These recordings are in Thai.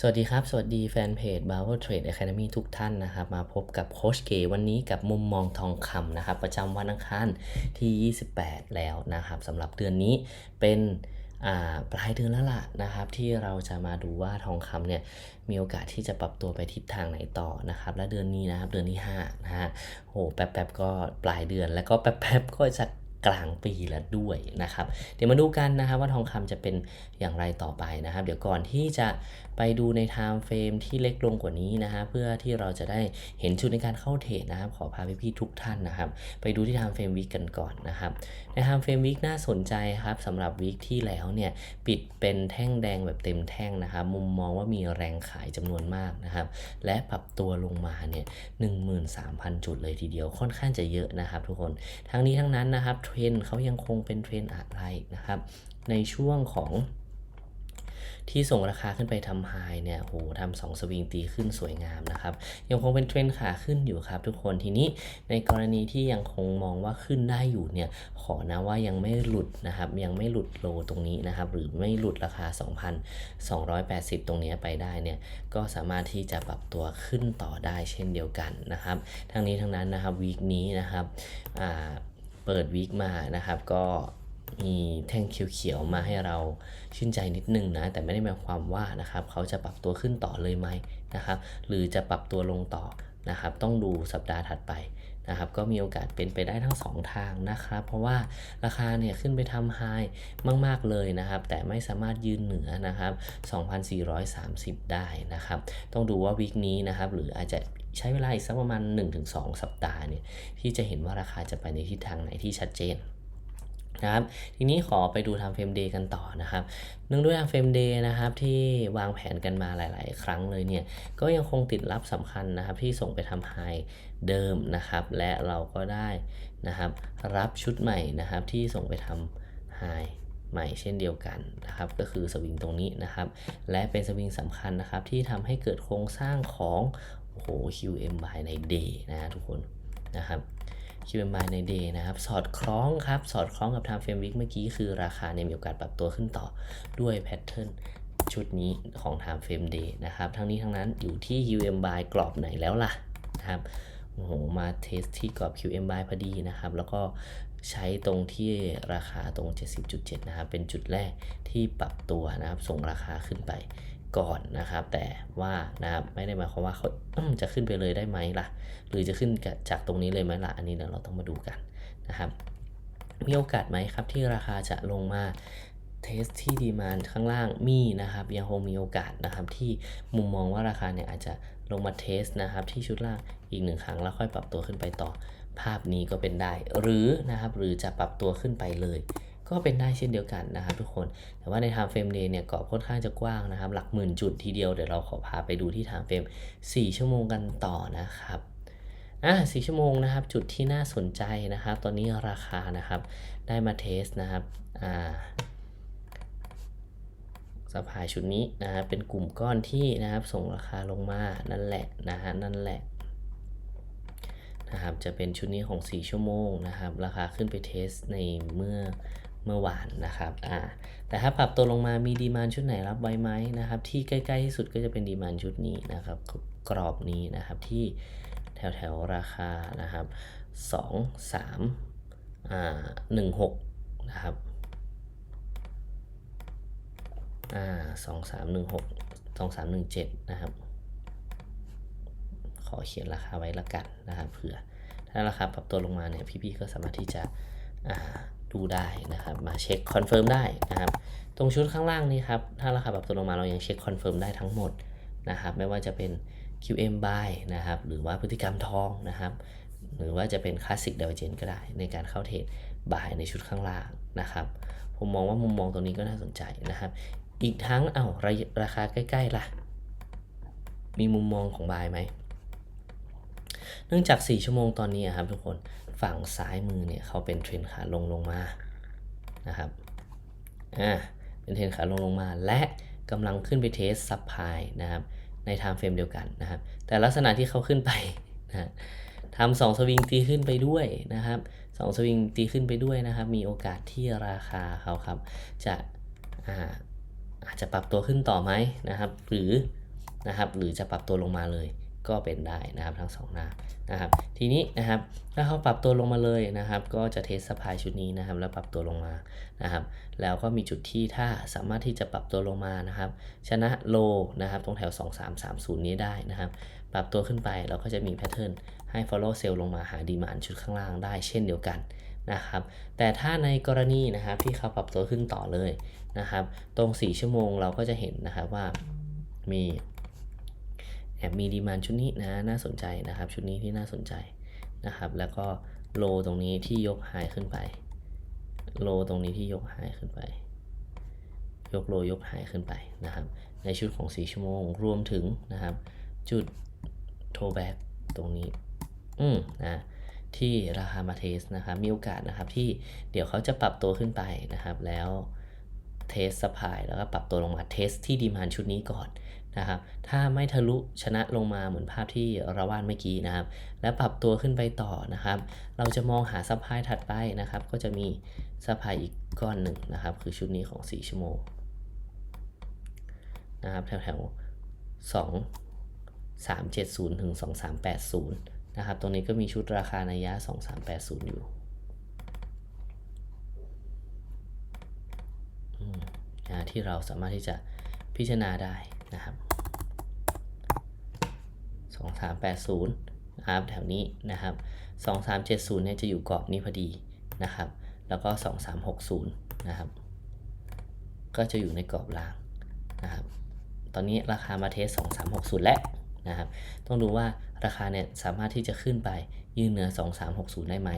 สวัสดีครับ สวัสดีแฟนเพจ b a v e r Trade Academy ทุกท่านนะครับ มาพบกับโค้ชเก๋วันนี้กับมุมมองทองคำนะครับ ประจำวันอังคารที่ 28 แล้วนะครับสำหรับเดือนนี้เป็นอ่าปลายเดือนแล้วล่ะนะครับที่เราจะมาดูว่าทองคำเนี่ยมีโอกาสที่จะปรับตัวไปทิศทางไหนต่อนะครับ และเดือนนี้นะครับเดือนที่5นะฮะโหแป๊บๆก็ปลายเดือนแล้วก็แป๊บๆก็จะ กลางปีแล้วด้วยนะครับ เดี๋ยวมาดูกันนะครับว่าทองคำจะเป็นอย่างไรต่อไปนะครับ เดี๋ยวก่อนที่จะไปดูใน time frame ที่เล็กลงกว่านี้นะฮะเพื่อที่เราจะได้เห็นชุดในการเข้าเทรดนะครับ ขอพาพี่ๆทุกท่านนะครับ ไปดูที่ time frame week กันก่อนนะครับ ใน time frame week น่าสนใจครับสำหรับวีคที่แล้วเนี่ยปิดเป็นแท่งแดงแบบเต็มแท่งนะครับ มุมมองว่ามีแรงขายจำนวนมากนะครับ และปรับตัวลงมาเนี่ย13,000จุดเลยทีเดียวค่อนข้างจะเยอะนะครับ ทุกคนทั้งนี้ทั้งนั้นนะครับเทรรนเขายังคงเป็นเทรนอะไรนะครับ ในช่วงของที่ส่งราคาขึ้นไปทำไฮเนี่ยโหทำสองสวิงตีขึ้นสวยงามนะครับ ยังคงเป็นเทรนขาขึ้นอยู่ครับ ทุกคนทีนี้ในกรณีที่ยังคงมองว่าขึ้นได้อยู่เนี่ยขอนะว่ายังไม่หลุดนะครับ ยังไม่หลุดโลตรงนี้นะครับ หรือไม่หลุดราคา 2,280 ตรงนี้ไปได้เนี่ยก็สามารถที่จะปรับตัวขึ้นต่อได้เช่นเดียวกันนะครับ ทั้งนี้ทั้งนั้นนะครับวีคนี้นะครับอ่า เปิดวีคมานะครับ ก็มีแท่งเขียวๆมาให้เราชื่นใจนิดนึงนะ แต่ไม่ได้หมายความว่านะครับเขาจะปรับตัวขึ้นต่อเลยไหมนะครับ หรือจะปรับตัวลงต่อนะครับ ต้องดูสัปดาห์ถัดไปนะครับก็มีโอกาสเป็นไปได้ทั้ง 2 ทางนะครับ เพราะว่าราคาเนี่ยขึ้นไปทำไฮมาก ๆ เลยนะครับ แต่ไม่สามารถยืนเหนือนะครับ 2,430 ได้นะครับ ต้องดูว่าวีคนี้นะครับ หรืออาจจะ ใช้เวลาอีกสักประมาณ 1-2 สัปดาห์เนี่ยที่จะเห็นว่าราคาจะไปในทิศทางไหนที่ชัดเจนนะครับ ทีนี้ขอไปดูทำเฟรมเดย์กันต่อนะครับเนื่องด้วยทำเฟรมเดย์นะครับที่วางแผนกันมาหลาย ๆ ครั้งเลยเนี่ย ก็ยังคงติดรับสำคัญนะครับที่ส่งไปทำไฮเดิมนะครับ และเราก็ได้นะครับรับชุดใหม่นะครับที่ส่งไปทำไฮใหม่เช่นเดียวกันนะครับ ก็คือสวิงตรงนี้นะครับ และเป็นสวิงสำคัญนะครับที่ทำให้เกิดโครงสร้างของ โอ้โห QM by ใน day นะทุกคนนะครับ QMI ใน day นะครับ สอดคล้องครับ สอดคล้องกับ time frame week เมื่อกี้คือราคาเนี่ยมีโอกาสปรับตัวขึ้นต่อด้วยแพทเทิร์นชุดนี้ของ time frame day นะครับ ทั้งนี้ทั้งนั้นอยู่ที่ QMI กรอบไหนแล้วล่ะนะครับโอ้โหมาเทสที่กรอบ QMI พอดีนะครับ แล้วก็ใช้ตรงที่ราคาตรง 70.7 นะครับ เป็นจุดแรกที่ปรับตัวนะครับ ส่งราคาขึ้นไป ก่อนนะครับ แต่ว่านะครับไม่ได้หมายความว่าเขาจะขึ้นไปเลยได้ไหมล่ะ หรือจะขึ้นจากตรงนี้เลยไหมล่ะ อันนี้เดี๋ยวเราต้องมาดูกันนะครับ มีโอกาสไหมครับที่ราคาจะลงมาเทสที่ดีมานข้างล่างมีนะครับยังคงมีโอกาสนะครับที่มุมมองว่าราคาเนี่ยอาจจะลงมาเทสนะครับที่ชุดล่างอีกหนึ่งครั้งแล้วค่อยปรับตัวขึ้นไปต่อภาพนี้ก็เป็นได้ หรือนะครับหรือจะปรับตัวขึ้นไปเลย ก็เป็นได้เช่นเดียวกันนะครับทุกคน แต่ว่าใน time frame day เนี่ยกรอบค่อนข้างจะกว้างนะครับ หลักหมื่นจุดทีเดียว เดี๋ยวเราขอพาไปดูที่ time frame 4 ชั่วโมงกันต่อนะครับอะ4ชั่วโมงนะครับจุดที่น่าสนใจนะครับ ตอนนี้ราคานะครับได้มาเทสนะครับอ่าสปายชุดนี้นะครับเป็นกลุ่มก้อนที่นะครับส่งราคาลงมานั่นแหละนะฮะนั่นแหละนะครับจะเป็นชุดนี้ของ 4 ชั่วโมงนะครับ ราคาขึ้นไปเทสในเมื่อ เมื่อวานนะครับอ่าแต่ถ้าปรับตัวลงมามีดีมานชุดไหนรับไว้ไหมนะครับ ที่ใกล้ๆที่สุดก็จะเป็นดีมานชุดนี้นะครับ กรอบนี้นะครับที่แถวๆราคานะครับ2 3อ่า1 6นะครับอ่า2 3 1 6 2 3 1 7นะครับ ขอเขียนราคาไว้ละกันนะครับเผื่อ ถ้าราคาปรับตัวลงมาเนี่ยพี่ๆก็สามารถที่จะอ่า ดูได้นะครับมาเช็คคอนเฟิร์มได้นะครับตรงชุดข้างล่างนี้ครับถ้าราคาปรับตัวลงมาเรายังเช็คคอนเฟิร์มได้ทั้งหมดนะครับไม่ว่าจะเป็น QM buy นะครับหรือว่าพฤติกรรมทองนะครับหรือว่าจะเป็นคลาสสิกเดเวเจนก็ได้ในการเข้าเทรดบายในชุดข้างล่างนะครับผมมองว่ามุมมองตรงนี้ก็น่าสนใจนะครับ อีกทั้งเอา้าราคาใกล้ ๆ ล่ะ มีมุมมองของบายไหม เนื่องจาก 4 ชั่วโมงตอนนี้ครับทุกคนฝั่งซ้ายมือเนี่ยเขาเป็นเทรนขาลงลงมานะครับอ่าเป็นเทรนขาลงลงมาและกำลังขึ้นไปเทสซับพายนะครับในไทม์เฟรมเดียวกันนะครับ แต่ลักษณะที่เขาขึ้นไปนะทำสองสวิงตีขึ้นไปด้วยนะครับสองสวิงตีขึ้นไปด้วยนะครับ มีโอกาสที่ราคาเขาครับ จะอาอาจจะปรับตัวขึ้นต่อไหมนะครับ หรือนะครับ หรือจะปรับตัวลงมาเลย ก็เป็นได้นะครับทั้งสองหน้านะครับ ทีนี้นะครับถ้าเขาปรับตัวลงมาเลยนะครับ ก็จะเทสสปายชุดนี้นะครับ แล้วปรับตัวลงมานะครับ แล้วก็มีจุดที่ถ้าสามารถที่จะปรับตัวลงมานะครับ ชนะโลนะครับ ตรงแถว 2330 นี้ได้นะครับ ปรับตัวขึ้นไปเราก็จะมีแพทเทิร์นให้ follow sell ลงมาหาดีมานชุดข้างล่างได้เช่นเดียวกันนะครับ แต่ถ้าในกรณีนะครับที่เขาปรับตัวขึ้นต่อเลยนะครับ ตรง 4 ชั่วโมงเราก็จะเห็นนะครับว่ามี แอบมีดีมานชุดนี้นะน่าสนใจนะครับ ชุดนี้ที่น่าสนใจนะครับ แล้วก็โลตรงนี้ที่ยกไฮขึ้นไป โลตรงนี้ที่ยกไฮขึ้นไป ยกโลยกไฮขึ้นไปนะครับ ในชุดของ4ชั่วโมงรวมถึงนะครับ จุดโทแบ็กตรงนี้ อืมนะที่ราคามาเทสนะครับ มีโอกาสนะครับที่เดี๋ยวเขาจะปรับตัวขึ้นไปนะครับ แล้ว เทสสปายแล้วก็ปรับตัวลงมาเทสที่ดีมานชุดนี้ก่อนนะครับ ถ้าไม่ทะลุชนะลงมาเหมือนภาพที่เราวาดเมื่อกี้นะครับ แล้วปรับตัวขึ้นไปต่อนะครับ เราจะมองหาซัพพลายถัดไปนะครับ ก็จะมีซัพพลายอีกก้อนหนึ่งนะครับ คือชุดนี้ของ 4 ชั่วโมงนะครับแถวๆ2 370ถึง2380 นะครับ ตรงนี้ก็มีชุดราคาในยะ 2380 อยู่นะ ที่เราสามารถที่จะพิจารณาได้นะครับ2380นะครับแถวนี้นะครับ2370เนี่ยจะอยู่กรอบนี้พอดีนะครับ แล้วก็ 2360นะครับ ก็จะอยู่ในกรอบล่างนะครับ ตอนนี้ราคามาเทส 2360 แล้วนะครับ ต้องดูว่าราคาเนี่ยสามารถที่จะขึ้นไปยืนเหนือ 2360 ได้ไหม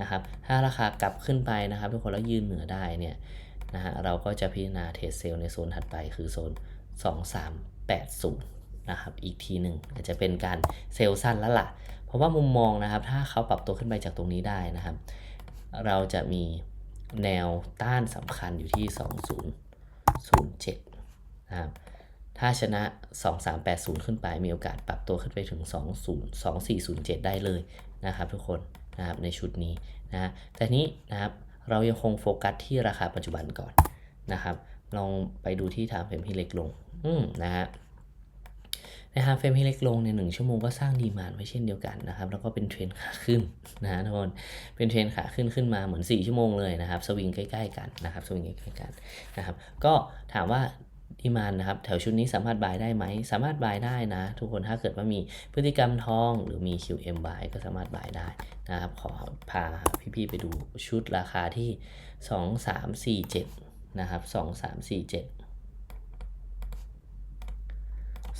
นะครับ ถ้าราคากลับขึ้นไปนะครับทุกคนแล้วยืนเหนือได้เนี่ย นะฮะเราก็จะพิจารณาเทรดเซลในโซนถัดไปคือโซน 2380 นะครับ อีกทีหนึ่งอาจจะเป็นการเซลล์สั้นแล้วล่ะ เพราะว่ามุมมองนะครับ ถ้าเขาปรับตัวขึ้นไปจากตรงนี้ได้นะครับ เราจะมีแนวต้านสำคัญอยู่ที่ 2007 นะครับถ้าชนะ 2380 ขึ้นไป มีโอกาสปรับตัวขึ้นไปถึง 20 2407 ได้เลยนะครับทุกคนนะครับในชุดนี้นะแต่นี้นะครับ เรายังคงโฟกัสที่ราคาปัจจุบันก่อนนะครับลองไปดูที่ทางเฟรมที่เล็กลงอืมนะฮะในทางเฟรมที่เล็กลงในหนึ่งชั่วโมงก็สร้างดีมานไว้เช่นเดียวกันนะครับ แล้วก็เป็นเทรนขาขึ้นนะฮะทุกคนเป็นเทรนขาขึ้นขึ้นมาเหมือน 4 ชั่วโมงเลยนะครับ สวิงใกล้ ๆ กันนะครับ สวิงใกล้ๆกันนะครับ ก็ถามว่า ดีมานนะครับแถวชุดนี้สามารถบายได้ไหม สามารถบายได้นะ ทุกคนถ้าเกิดว่ามีพฤติกรรมทองหรือมี QM buy ก็สามารถบายได้นะครับ ขอพาพี่ๆไปดูชุดราคาที่ 2 3 4 7 นะครับ 2 3 4 7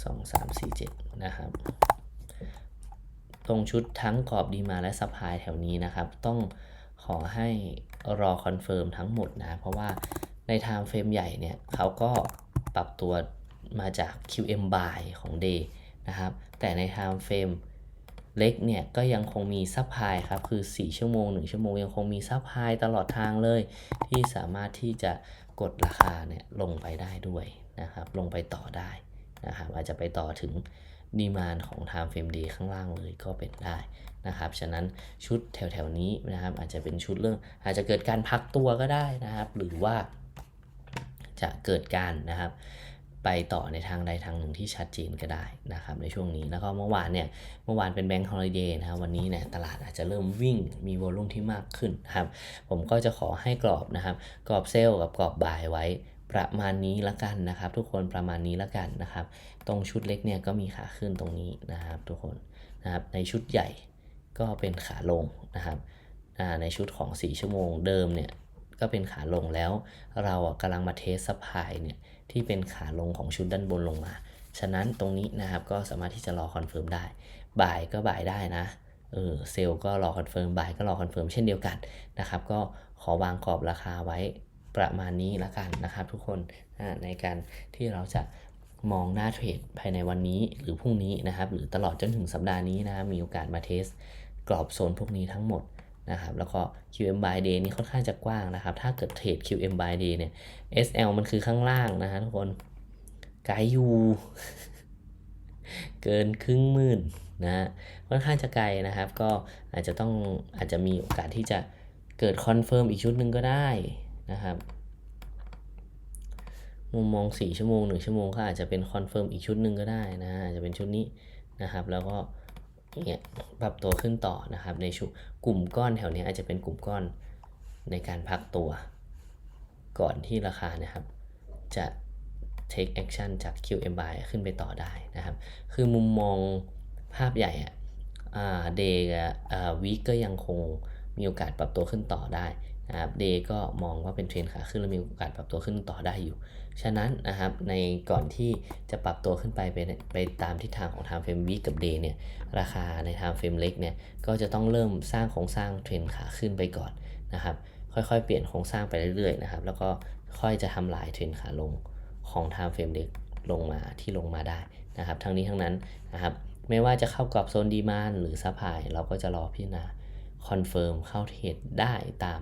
2 3 4 7 นะครับ ตรงชุดทั้งกรอบดีมาและสปายแถวนี้นะครับ ต้องขอให้รอคอนเฟิร์มทั้งหมดนะ เพราะว่าในไทม์เฟรมใหญ่เนี่ยเขาก็ ปรับตัวมาจาก QM buy ของ day นะครับ แต่ใน time frame เล็กเนี่ยก็ยังคงมีซัพพลายครับ คือ 4 ชั่วโมง 1 ชั่วโมง ยังคงมีซัพพลายตลอดทางเลย ที่สามารถที่จะกดราคาเนี่ยลงไปได้ด้วยนะครับ ลงไปต่อได้นะครับ อาจจะไปต่อถึงดีมานของ time frame day ข้างล่างเลยก็เป็นได้นะครับ ฉะนั้นชุดแถวๆนี้นะครับ อาจจะเป็นชุดเรื่องอาจจะเกิดการพักตัวก็ได้นะครับ หรือว่า จะเกิดการนะครับ ไปต่อในทางใดทางหนึ่งที่ชัดเจนก็ได้นะครับในช่วงนี้แล้วก็เมื่อวานเนี่ยเมื่อวานเป็นแบงค์ฮอลิเดย์นะครับวันนี้เนี่ยตลาดอาจจะเริ่มวิ่งมีวอลุ่มที่มากขึ้นนครับผมก็จะขอให้กรอบนะครับ กรอบเซลล์กับกรอบบายไว้ประมาณนี้ละกันนะครับ ทุกคนประมาณนี้ละกันนะครับ ตรงชุดเล็กเนี่ยก็มีขาขึ้นตรงนี้นะครับ ทุกคนนะครับในชุดใหญ่ก็เป็นขาลงนะครับในชุดของ 4 ชั่วโมงเดิมเนี่ย ก็เป็นขาลงแล้ว เราอะกำลังมาเทสซัพพลายเนี่ยที่เป็นขาลงของชุดด้านบนลงมา ฉะนั้นตรงนี้นะครับก็สามารถที่จะรอคอนเฟิร์มได้บ่ายก็บ่ายได้นะเออเซลก็รอคอนเฟิร์มบ่ายก็รอคอนเฟิร์มเช่นเดียวกันนะครับ ก็ขอวางกรอบราคาไว้ประมาณนี้ละกันนะครับทุกคนในการที่เราจะมองหน้าเทรดภายในวันนี้หรือพรุ่งนี้นะครับ หรือตลอดจนถึงสัปดาห์นี้นะมีโอกาสมาเทสกรอบโซนพวกนี้ทั้งหมด นะครับแล้วก็ QM by day นี่ค่อนข้างจะกว้างนะครับ ถ้าเกิดเทรด QM by day เนี่ย SL มันคือข้างล่างนะฮะทุกคนไกลอยู่ เกินครึ่งหมื่นนะฮะค่อนข้างจะไกลนะครับ ก็อาจจะต้องอาจจะมีโอกาสที่จะเกิดคอนเฟิร์มอีกชุดหนึ่งก็ได้นะครับมุมมอง4ชั่วโมง1ชั่วโมงก็อาจจะเป็นคอนเฟิร์มอีกชุดหนึ่งก็ได้นะอาจจะเป็นชุดนี้นะครับ แล้วก็ เนี่ยปรับตัวขึ้นต่อนะครับในชุดกลุ่มก้อนแถวนี้อาจจะเป็นกลุ่มก้อนในการพักตัว ก่อนที่ราคาเนะครับ จะ take action จาก QMBI ขึ้นไปต่อได้นะครับ คือมุมมองภาพใหญ่อะอ่า day กับอ่า week ก็ยังคงมีโอกาสปรับตัวขึ้นต่อได้นะครับ day ก็มองว่าเป็นเทรนขาขึ้นและมีโอกาสปรับตัวขึ้นต่อได้อยู่ ฉะนั้นนะครับในก่อนที่จะปรับตัวขึ้นไปไปไปตามทิศทางของ time frame week กับ day เนี่ยราคาใน time frame เล็กเนี่ยก็จะต้องเริ่มสร้างโครงสร้างเทรนขาขึ้นไปก่อนนะครับค่อยๆ เปลี่ยนโครงสร้างไปเรื่อยๆนะครับแล้วก็ค่อยจะทำลายเทรนขาลงของ time frame เล็กลงมาที่ลงมาได้นะครับทั้งนี้ทั้งนั้นนะครับไม่ว่าจะเข้ากรอบโซนดีมานหรือซัพพลายเราก็จะรอพิจารณาคอนเฟิร์มเข้าเทรดได้ตาม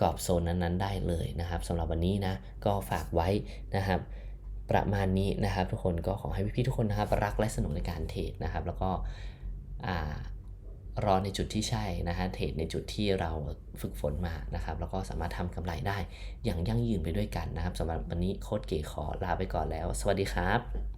กรอบโซนนั้นๆได้เลยนะครับสำหรับวันนี้นะก็ฝากไว้นะครับ ประมาณนี้นะครับ ทุกคนก็ขอให้พี่ๆทุกคนนะครับ รักและสนุกในการเทรดนะครับ แล้วก็รอในจุดที่ใช่นะฮะเทรดในจุดที่เราฝึกฝนมานะครับ แล้วก็สามารถทำกำไรได้อย่างยั่งยืนไปด้วยกันนะครับสำหรับวันนี้โค้ดเก๋ขอลาไปก่อนแล้ว สวัสดีครับ